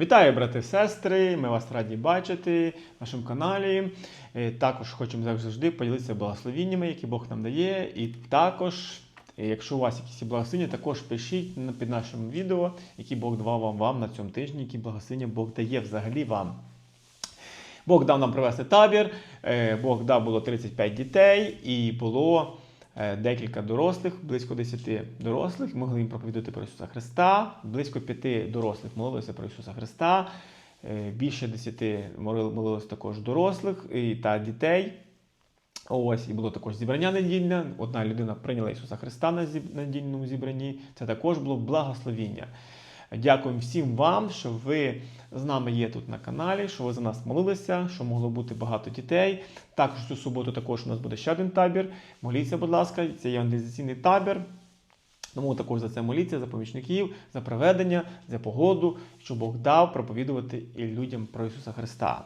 Вітаю, брати і сестри! Ми вас раді бачити в нашому каналі. Е, Також хочемо завжди поділитися благословіннями, які Бог нам дає. І також, е, якщо у вас якісь є благословення, також пишіть під нашим відео, які Бог давав вам, вам на цьому тижні, які благословення Бог дає взагалі вам. Бог дав нам провести табір, е, Бог дав було 35 дітей і було декілька дорослих, близько 10 дорослих, могли їм проповідати про Ісуса Христа, близько 5 дорослих молилися про Ісуса Христа, е, більше 10 молилося також дорослих і, та дітей. Ось, і було також зібрання недільне. Одна людина прийняла Ісуса Христа на недільному зібранні. Це також було благословіння. Дякуємо всім вам, що ви з нами є тут на каналі, що ви за нас молилися, що могло бути багато дітей. Також цю суботу також у нас буде ще один табір. Моліться, будь ласка, це євангелізаційний табір. Тому також за це моліться, за помічників, за проведення, за погоду, що Бог дав проповідувати і людям про Ісуса Христа.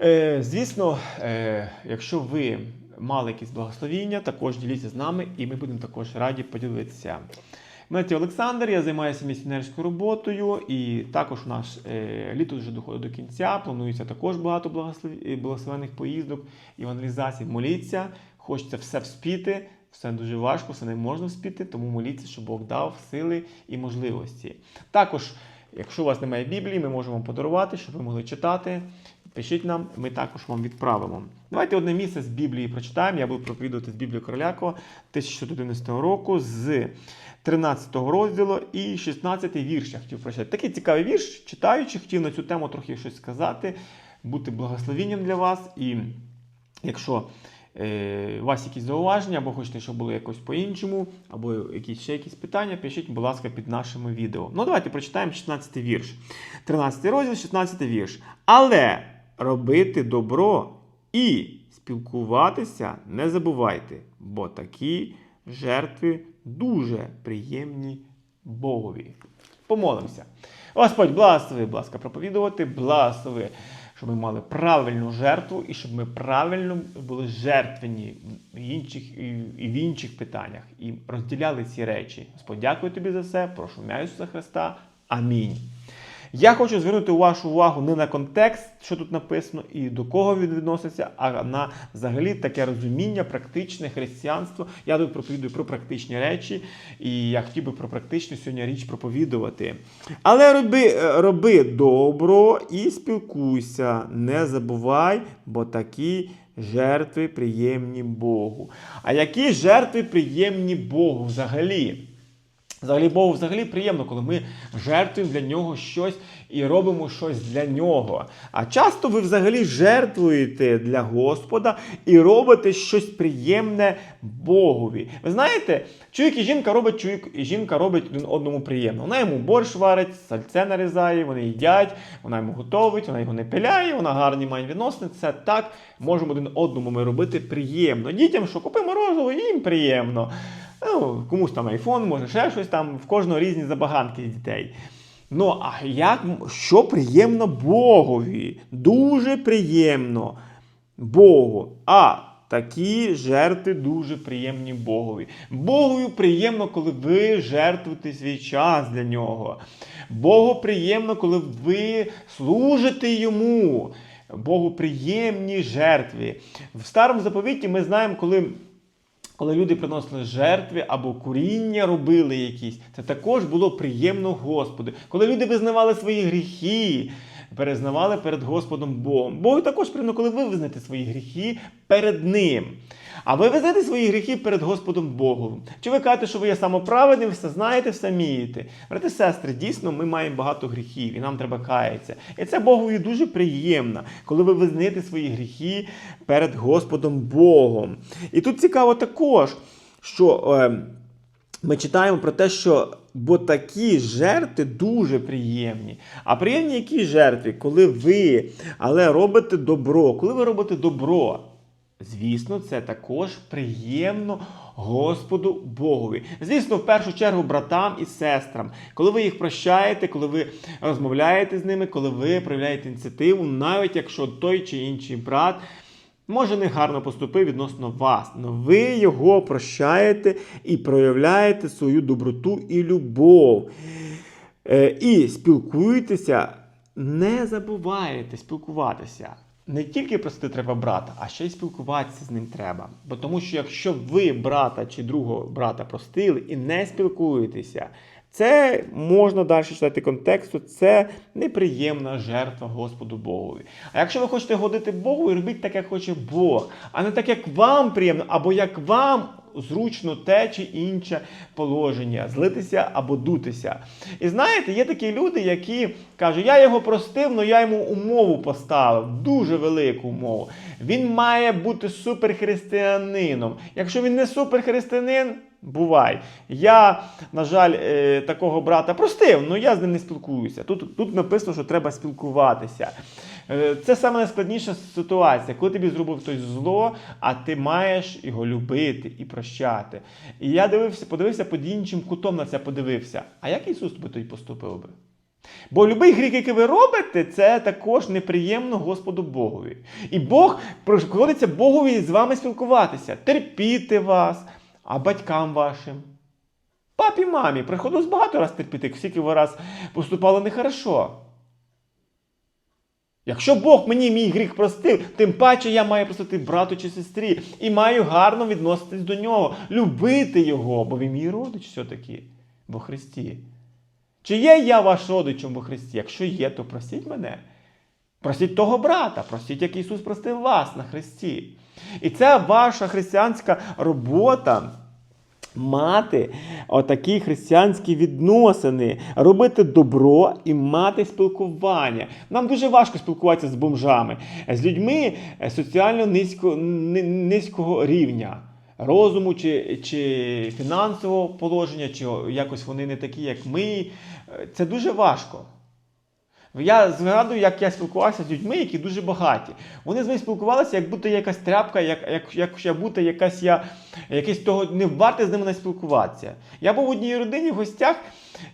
Е, звісно, е, якщо ви мали якісь благословіння, також діліться з нами, і ми будемо також раді поділитися. Мене Олександр, я займаюся місіонерською роботою, і також у нас е, літо вже доходить до кінця. Планується також багато благослов- е, благословених поїздок, евангелізацій. Моліться, хочеться все вспіти. Все дуже важко, все не можна вспіти, тому моліться, щоб Бог дав сили і можливості. Також, якщо у вас немає Біблії, ми можемо подарувати, щоб ви могли читати. Пишіть нам, ми також вам відправимо. Давайте одне місце з Біблії прочитаємо. Я буду проповідувати з Біблії Короляко 1611 року з 13 розділу і 16 вірш. Я хотів прочитати. Такий цікавий вірш, читаючи, хотів на цю тему трохи щось сказати, бути благословенням для вас. І якщо е, у вас якісь зауваження, або хочете, щоб було якось по-іншому, або якісь ще якісь питання, пишіть, будь ласка, під нашими відео. Ну, давайте прочитаємо 16 вірш. 13 розділ, 16 вірш. Але робити добро і спілкуватися не забувайте, бо такі жертви дуже приємні Богові. Помолимося. Господь, благослови, будь ласка, проповідувати, благослови, щоб ми мали правильну жертву і щоб ми правильно були жертвені в інших, і в інших питаннях і розділяли ці речі. Господь, дякую тобі за все. Прошу ім'я Ісуса Христа. Амінь. Я хочу звернути вашу увагу не на контекст, що тут написано, і до кого він відноситься, а на взагалі таке розуміння, практичне християнство. Я тут проповідую про практичні речі, і я хотів би про практичну сьогодні річ проповідувати. Але роби, роби добро і спілкуйся, не забувай, бо такі жертви приємні Богу. А які жертви приємні Богу взагалі? Взагалі Богу взагалі приємно, коли ми жертвуємо для нього щось і робимо щось для нього. А часто ви взагалі жертвуєте для Господа і робите щось приємне Богові. Ви знаєте, чоловік і жінка робить чоловік і жінка робить один одному приємно. Вона йому борщ варить, сальце нарізає, вони їдять, вона йому готовить, вона його не пиляє, вона гарні має відносини. Це так можемо один одному ми робити приємно. Дітям, що купи морозиво, їм приємно. Ну, комусь там айфон, може ще щось там, в кожного різні забаганки дітей. Ну, а як, що приємно Богові? Дуже приємно Богу. А такі жертви дуже приємні Богові. Богові приємно, коли ви жертвуєте свій час для нього. Богу приємно, коли ви служите йому. Богу приємні жертви. В старому заповіті ми знаємо, коли коли люди приносили жертви або куріння робили якісь, це також було приємно Господу. Коли люди визнавали свої гріхи, перезнавали перед Господом Богом. Богу також приємно, коли ви визнаєте свої гріхи перед Ним. А ви визнаєте свої гріхи перед Господом Богом. Чи ви кажете, що ви є самоправедним, все знаєте, все вмієте? Брати сестри, дійсно, ми маємо багато гріхів, і нам треба каятися. І це Богові дуже приємно, коли ви визнаєте свої гріхи перед Господом Богом. І тут цікаво також, що. Е, ми читаємо про те, що бо такі жертви дуже приємні. А приємні які жертви, коли ви але робите добро, коли ви робите добро, звісно, це також приємно Господу Богові. Звісно, в першу чергу братам і сестрам, коли ви їх прощаєте, коли ви розмовляєте з ними, коли ви проявляєте ініціативу, навіть якщо той чи інший брат може не гарно поступив відносно вас, але ви його прощаєте і проявляєте свою доброту і любов. Е, І спілкуєтеся не забувайте спілкуватися. Не тільки простити треба брата, а ще й спілкуватися з ним треба. Бо тому що якщо ви брата чи другого брата простили і не спілкуєтеся, це можна далі читати контексту, це неприємна жертва Господу Богові. А якщо ви хочете годити Богу, робіть так, як хоче Бог, а не так, як вам приємно, або як вам зручно те чи інше положення, злитися або дутися. І знаєте, є такі люди, які кажуть, я його простив, але я йому умову поставив, дуже велику умову. Він має бути суперхристиянином. Якщо він не суперхристиянин, бувай. Я, на жаль, е, такого брата простив, але я з ним не спілкуюся. Тут, тут написано, що треба спілкуватися. Е, Це саме найскладніша ситуація, коли тобі зробив хтось зло, а ти маєш його любити і прощати. І я дивився, подивився під іншим кутом на це подивився. А як Ісус би тоді поступив би? Бо будь-який гріх, який ви робите, це також неприємно Господу Богові. І Бог приходиться Богові з вами спілкуватися, терпіти вас, а батькам вашим. Папі, мамі, приходилось багато раз терпіти, скільки ви раз поступали нехорошо. Якщо Бог мені мій гріх простив, тим паче я маю простити брату чи сестрі і маю гарно відноситись до нього, любити його, бо він мій родич все-таки во Христі. Чи є я ваш родичем во Христі? Якщо є, то простіть мене. Простіть того брата, простіть, як Ісус простив вас на Христі. І це ваша християнська робота. Мати отакі християнські відносини, робити добро і мати спілкування. Нам дуже важко спілкуватися з бомжами, з людьми е, соціально низько, низького рівня. Розуму чи, чи фінансового положення, чи якось вони не такі, як ми. Е, Це дуже важко. Я згадую, як я спілкувався з людьми, які дуже багаті. Вони з мною спілкувалися, як будто якась тряпка, як, як, як, будто якась я якийсь того не варте з ними не спілкуватися. Я був в одній родині в гостях,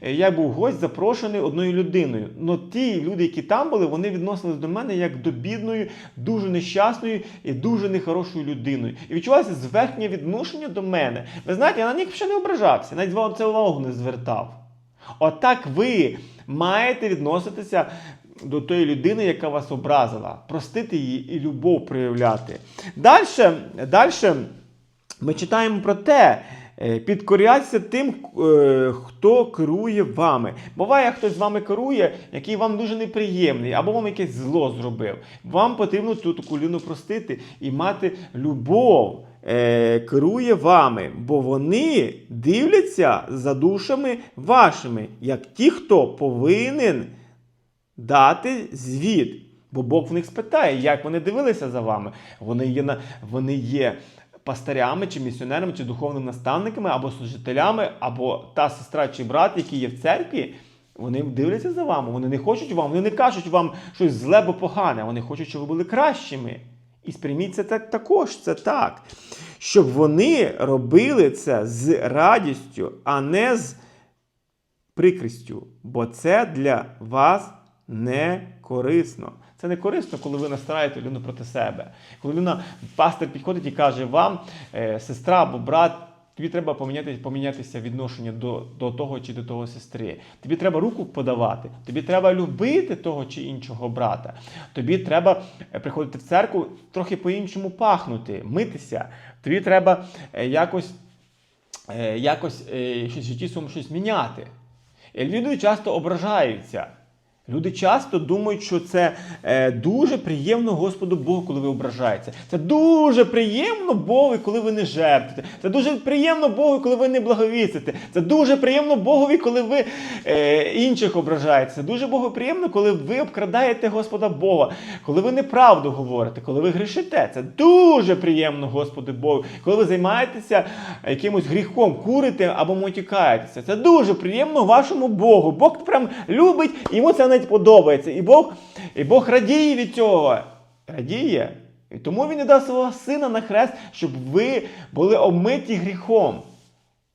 я був гость запрошений одною людиною. Но ті люди, які там були, вони відносились до мене як до бідної, дуже нещасної і дуже нехорошої людиною. І відчувалося зверхнє відношення до мене. Ви знаєте, я на них ще не ображався, навіть це увагу не звертав. Отак ви маєте відноситися до тої людини, яка вас образила, простити її і любов проявляти. Далі, далі ми читаємо про те, е, підкоряйтеся тим, е, хто керує вами. Буває, хтось з вами керує, який вам дуже неприємний, або вам якесь зло зробив. Вам потрібно цю таку простити і мати любов. Е, Керує вами, бо вони дивляться за душами вашими, як ті, хто повинен дати звіт. Бо Бог в них спитає, як вони дивилися за вами. Вони є, на, вони є пастирями, чи місіонерами, чи духовними наставниками, або служителями, або та сестра чи брат, які є в церкві. Вони дивляться за вами, вони не хочуть вам, вони не кажуть вам щось зле або погане, вони хочуть, щоб ви були кращими. І сприйміть це так також, це так. Щоб вони робили це з радістю, а не з прикрістю, бо це для вас не корисно. Це не корисно, коли ви настраєте людину проти себе. Коли людина, пастор підходить і каже вам, е, сестра або брат, тобі треба поміняти, помінятися відношення до, до того чи до того сестри. Тобі треба руку подавати, тобі треба любити того чи іншого брата. Тобі треба е, приходити в церкву трохи по-іншому пахнути, митися. Тобі треба е, якось, е, якось щось в житті своєму щось міняти. Люди часто ображаються. Люди часто думають, що це е, дуже приємно Господу Богу, коли ви ображаєтеся. Це дуже приємно Богу, коли ви не жертвуєте. Це дуже приємно Богу, коли ви не благовістите. Це дуже приємно Богові, коли ви е, інших ображаєте. Це дуже Богу приємно, коли ви обкрадаєте Господа Бога, коли ви неправду говорите, коли ви грішите. Це дуже приємно Господу Богу, коли ви займаєтеся якимось гріхом, курите або мотікаєтеся. Це дуже приємно вашому Богу. Бог прям любить, йому це навіть подобається. І Бог, і Бог радіє від цього. Радіє. І тому він і дав свого сина на хрест, щоб ви були омиті гріхом.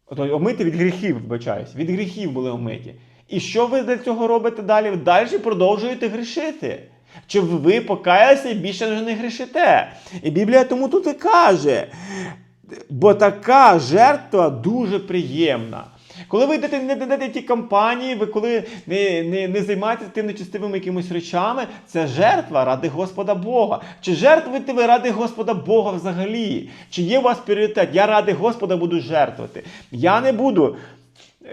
Тобто омиті від гріхів, вибачаюсь, від гріхів були омиті. І що ви для цього робите далі? Далі продовжуєте грішити. Чи ви покаялися і більше вже не грішите? І Біблія тому тут і каже. Бо така жертва дуже приємна. Коли ви йдете не йдете ті компанії, ви коли не, не, не займаєтеся тим нечистивими якимись речами, це жертва ради Господа Бога. Чи жертвуєте ви ради Господа Бога взагалі? Чи є у вас пріоритет? Я ради Господа буду жертвувати. Я не буду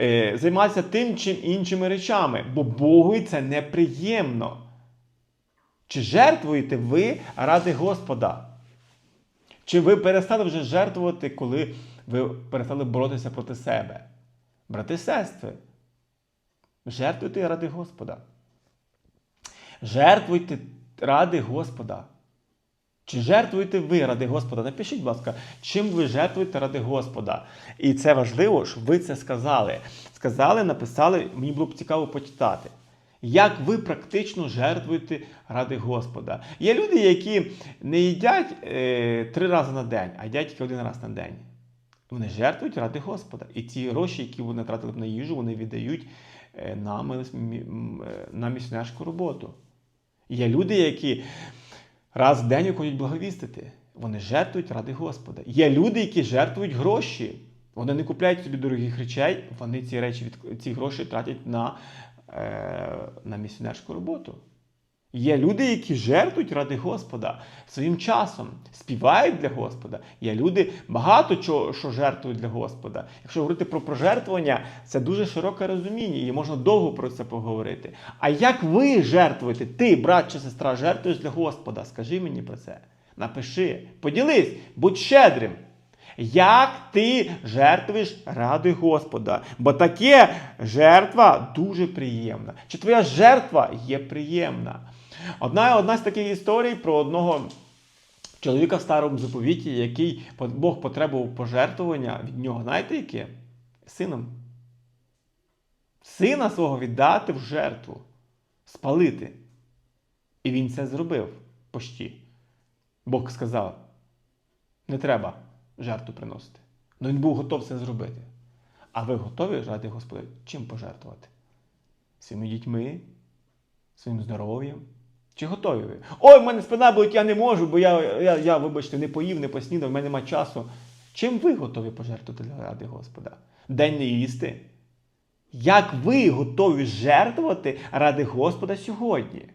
е, займатися тим чим іншими речами, бо Богу це неприємно. Чи жертвуєте ви ради Господа? Чи ви перестали вже жертвувати, коли ви перестали боротися проти себе? Брати і сестри, жертвуйте ради Господа. Жертвуйте ради Господа. Чи жертвуєте ви ради Господа? Напишіть, будь ласка, чим ви жертвуєте ради Господа. І це важливо, щоб ви це сказали. Сказали, написали, мені було б цікаво почитати. Як ви практично жертвуєте ради Господа? Є люди, які не їдять е, три рази на день, а їдять тільки один раз на день. Вони жертвують ради Господа. І ті гроші, які вони тратили б на їжу, вони віддають е, на, милос- мі- м, е, на місіонерську роботу. Є люди, які раз в день ходять благовістити. Вони жертвують ради Господа. Є люди, які жертвують гроші. Вони не купляють собі дорогих речей, вони ці речі ці гроші тратять на, е, на місіонерську роботу. Є люди, які жертвують ради Господа своїм часом, співають для Господа. Є люди багато чого, що жертвують для Господа. Якщо говорити про пожертвування, це дуже широке розуміння, і можна довго про це поговорити. А як ви жертвуєте? Ти, брат чи сестра, жертвуєш для Господа? Скажи мені про це. Напиши, поділись, будь щедрим. Як ти жертвуєш ради Господа? Бо таке жертва дуже приємна. Чи твоя жертва є приємна? Одна, одна з таких історій про одного чоловіка в старому заповіті, який Бог потребував пожертвування від нього, знаєте яке? Сином. Сина свого віддати в жертву, спалити. І він це зробив почти. Бог сказав: не треба жертву приносити. Ну він був готов це зробити. А ви готові ради Господа чим пожертвувати? Своїми дітьми, своїм здоров'ям? Чи готові ви? Ой, в мене спина болить, я не можу, бо я, я, я вибачте, не поїв, не поснідав, в мене немає часу. Чим ви готові пожертвувати ради Господа? День не їсти? Як ви готові жертвувати ради Господа сьогодні?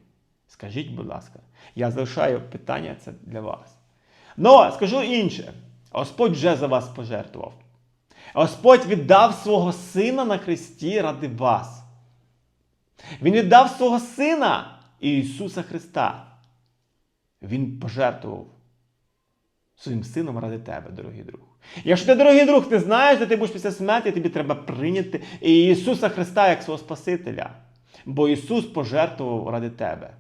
Скажіть, будь ласка, я залишаю питання це для вас. Ну, скажу інше. Господь вже за вас пожертвував. Господь віддав свого сина на хресті ради вас. Він віддав свого сина Ісуса Христа. Він пожертвував своїм сином ради тебе, дорогий друг. Якщо ти, дорогий друг, ти знаєш, де ти будеш після смерті, тобі треба прийняти Ісуса Христа як свого Спасителя. Бо Ісус пожертвував ради тебе.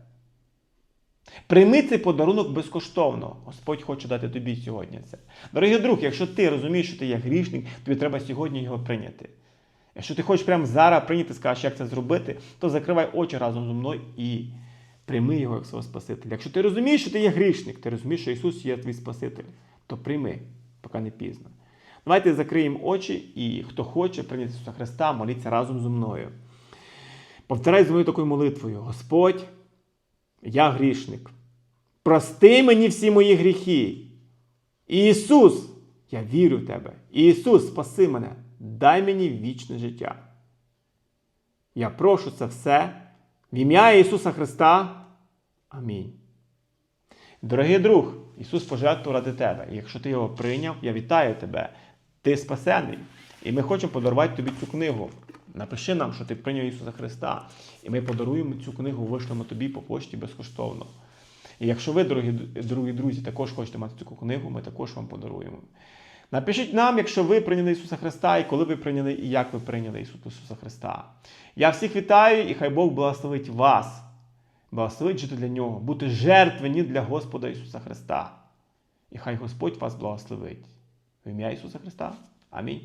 Прийми цей подарунок безкоштовно. Господь хоче дати тобі сьогодні це. Дорогий друг, якщо ти розумієш, що ти є грішник, тобі треба сьогодні його прийняти. Якщо ти хочеш прямо зараз прийняти, скажеш, як це зробити, то закривай очі разом зі мною і прийми його як свого Спасителя. Якщо ти розумієш, що ти є грішник, ти розумієш, що Ісус є твій Спаситель, то прийми, поки не пізно. Давайте закриємо очі, і хто хоче прийняти Ісуса Христа, моліться разом зі мною. Повторяй зі мною такою молитвою: Господь, грішник. Прости мені всі мої гріхи. Ісус, я вірю в Тебе. Ісус, спаси мене, дай мені вічне життя. Я прошу це все в ім'я Ісуса Христа. Амінь. Дорогий друг, Ісус пожертвував ради тебе. Якщо ти його прийняв, я вітаю тебе. Ти спасений. І ми хочемо подарувати тобі цю книгу. Напиши нам, що ти прийняв Ісуса Христа, і ми подаруємо цю книгу, вишлемо тобі по пошті безкоштовно. І якщо ви, дорогі, дорогі друзі, також хочете мати таку книгу, ми також вам подаруємо. Напишіть нам, якщо ви прийняли Ісуса Христа, і коли ви прийняли, і як ви прийняли Ісуса Христа. Я всіх вітаю, і хай Бог благословить вас, благословить жити для Нього, бути жертвені для Господа Ісуса Христа. І хай Господь вас благословить. В ім'я Ісуса Христа. Амінь.